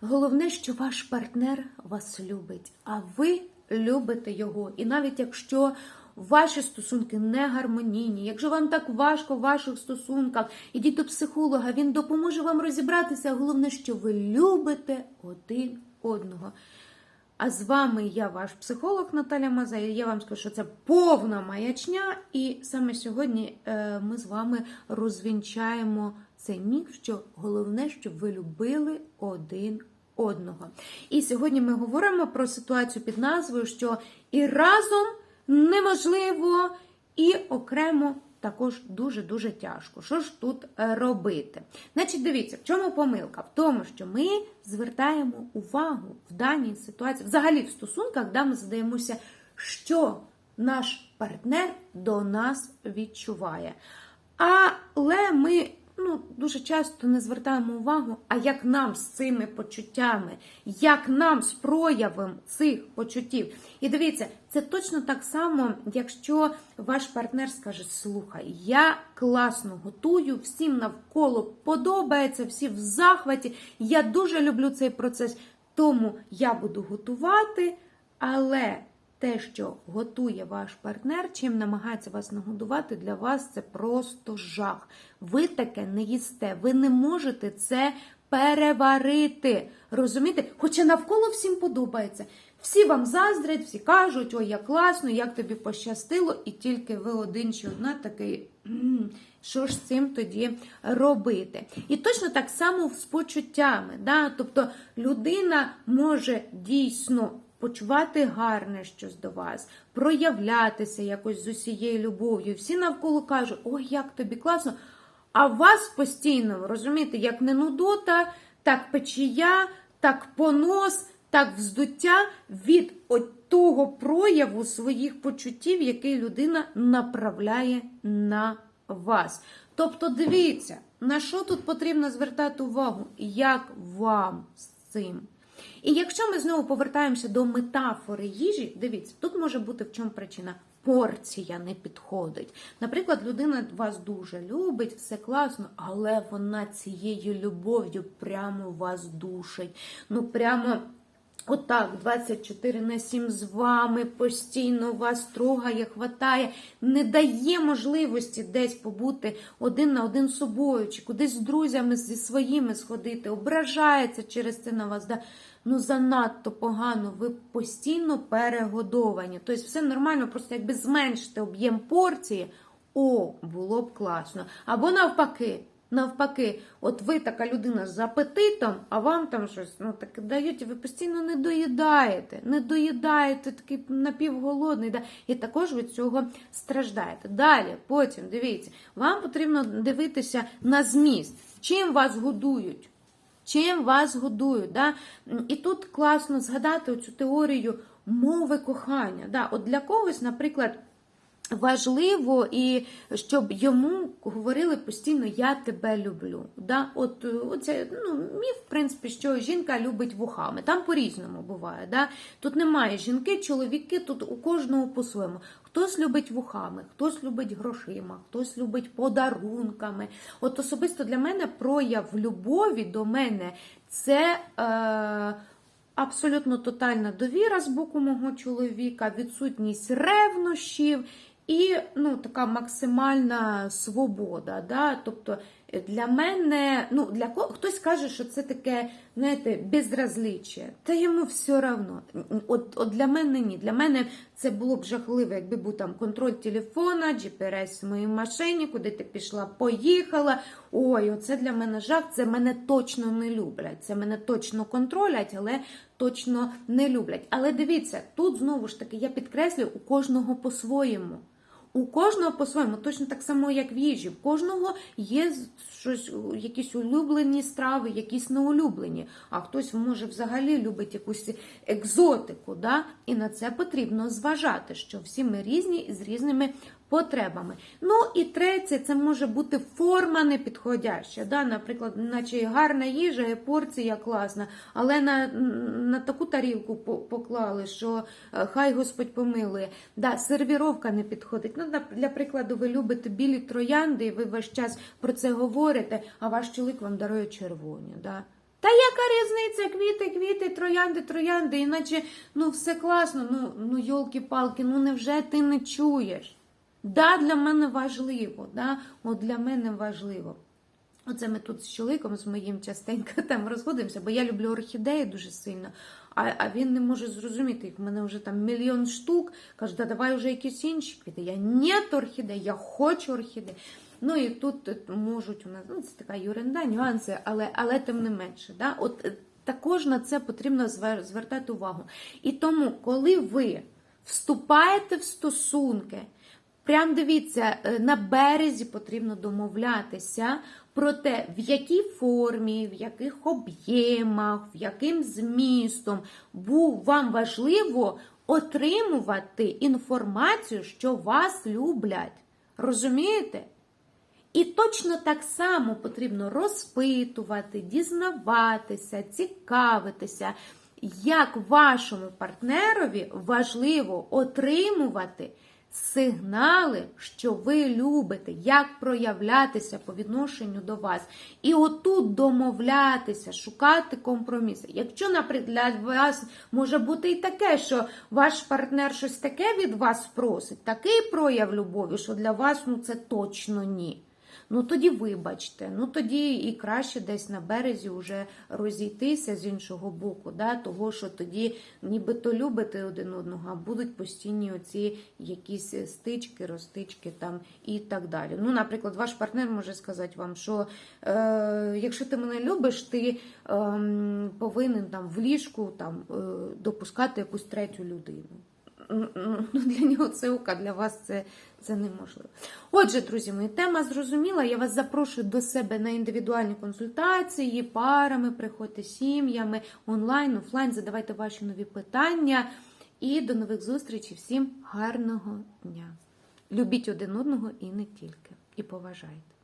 Головне, що ваш партнер вас любить, а ви любите його. І навіть якщо ваші стосунки не гармонійні, якщо вам так важко в ваших стосунках, ідіть до психолога, він допоможе вам розібратися. Головне, що ви любите один одного. А з вами я, ваш психолог Наталя Мазай. Я вам скажу, що це повна маячня, і саме сьогодні е, ми з вами розвінчаємо цей міф, що головне, щоб ви любили один одного. І сьогодні ми говоримо про ситуацію під назвою, що і разом неможливо, і окремо також дуже-дуже тяжко. Що ж тут е, робити? Значить, дивіться, в чому помилка? В тому, що ми звертаємо увагу в даній ситуації, взагалі в стосунках, де ми задаємося, що наш партнер до нас відчуває. Але ми ну, дуже часто не звертаємо увагу, а як нам з цими почуттями, як нам з проявом цих почуттів. І дивіться, це точно так само, якщо ваш партнер скаже: Слухай, я класно готую, всім навколо подобається, всі в захваті, я дуже люблю цей процес, тому я буду готувати, але. Те, що готує ваш партнер, чим намагається вас нагодувати, для вас це просто жах. Ви таке не їсте, ви не можете це переварити. Розумієте? Хоча навколо всім подобається. Всі вам заздрять, всі кажуть, ой, як класно, як тобі пощастило, і тільки ви один чи одна такий. Що ж з цим тоді робити? І точно так само з почуттями. Да? Тобто людина може дійсно почувати гарне щось до вас, проявлятися якось з усією любов'ю. Всі навколо кажуть, ой, як тобі класно. А вас постійно, розумієте, як не нудота, так печія, так понос, так вздуття від того прояву своїх почуттів, який людина направляє на вас. Тобто, дивіться, на що тут потрібно звертати увагу, як вам з цим. І якщо ми знову повертаємося до метафори їжі, дивіться, тут може бути в чому причина. Порція не підходить. Наприклад, людина вас дуже любить, все класно, але вона цією любов'ю прямо вас душить. Ну, прямо. Отак, 24 на 7 з вами, постійно вас трогає, хватає, не дає можливості десь побути один на один з собою, чи кудись з друзями зі своїми сходити, ображається через це на вас. Да? Ну, занадто погано, ви постійно перегодовані. Тобто, все нормально, просто якби зменшити об'єм порції, о, було б класно. Або навпаки. Навпаки, от ви така людина з апетитом, а вам там щось ну таке дають, і ви постійно не доїдаєте, не доїдаєте, такий напівголодний, да, і також від цього страждаєте. Далі, потім дивіться, вам потрібно дивитися на зміст, чим вас годують. Чим вас годують. Да? І тут класно згадати цю теорію мови кохання. Да? От Для когось, наприклад, важливо, і щоб йому говорили постійно Я тебе люблю. Да? От оце, ну, Міф, в принципі, що жінка любить вухами. Там по-різному буває. Да? Тут немає жінки, чоловіки, тут у кожного по-своєму. Хтось любить вухами, хтось любить грошима, хтось любить подарунками. От особисто для мене прояв любові до мене це. Е, Абсолютно тотальна довіра з боку мого чоловіка, відсутність ревнощів і ну, така максимальна свобода. Да? Тобто для мене, ну, для кого хтось каже, що це таке, знаєте, безразличчя. Та йому все одно. От, от для мене ні. Для мене це було б жахливо, якби був там контроль телефона, GPS в моїй машині, куди ти пішла, поїхала. Ой, оце для мене жах, це мене точно не люблять. Це мене точно контролять, але точно не люблять. Але дивіться, тут знову ж таки я підкреслюю у кожного по-своєму. У кожного по-своєму, точно так само, як в їжі. В кожного є щось, якісь улюблені страви, якісь неулюблені. А хтось може взагалі любить якусь екзотику. Да? І на це потрібно зважати, що всі ми різні і з різними потребами. Ну і третє, це може бути форма непідходяща. Да? Наприклад, наче гарна їжа, і порція класна, але на на таку тарілку поклали, що хай Господь помилує. Да, Сервіровка не підходить. Ну, Для прикладу, ви любите білі троянди, і ви весь час про це говорите, а ваш чоловік вам дарує червоні. Да? Та яка різниця? Квіти, квіти, троянди, троянди, іначе ну все класно, ну, ну йолки-палки, ну невже ти не чуєш? Да, для мене важливо, да? от для мене важливо. Оце ми тут з чоловіком з моїм частенько там розходимося, бо я люблю орхідеї дуже сильно, а, а він не може зрозуміти їх. В мене вже там мільйон штук. Каже, да давай вже якісь інші квіти. Я ні орхідей, я хочу орхідей. Ну і тут е, можуть у нас, ну це така юренда, нюанси, але, але тим не менше. Да? От е, також на це потрібно звертати увагу. І тому, коли ви вступаєте в стосунки, Прям дивіться, е, на березі потрібно домовлятися про те, в якій формі, в яких об'ємах, в яким змістом бу- вам важливо отримувати інформацію, що вас люблять. Розумієте? І точно так само потрібно розпитувати, дізнаватися, цікавитися, як вашому партнерові важливо отримувати сигнали, що ви любите, як проявлятися по відношенню до вас. І отут домовлятися, шукати компроміси. Якщо, наприклад, для вас може бути і таке, що ваш партнер щось таке від вас просить, такий прояв любові, що для вас ну, це точно ні. Ну тоді вибачте, ну тоді і краще десь на березі вже розійтися з іншого боку, да, того, що тоді нібито любите один одного, а будуть постійні оці якісь стички, розтички там і так далі. Ну, наприклад, ваш партнер може сказати вам, що е, якщо ти мене любиш, ти е, повинен там в ліжку там, е, допускати якусь третю людину. Ну, Для нього це ок, а для вас це, це неможливо. Отже, друзі, мої тема зрозуміла. Я вас запрошую до себе на індивідуальні консультації, парами, приходьте сім'ями, онлайн, офлайн, задавайте ваші нові питання. І до нових зустрічей. Всім гарного дня! Любіть один одного і не тільки. І поважайте.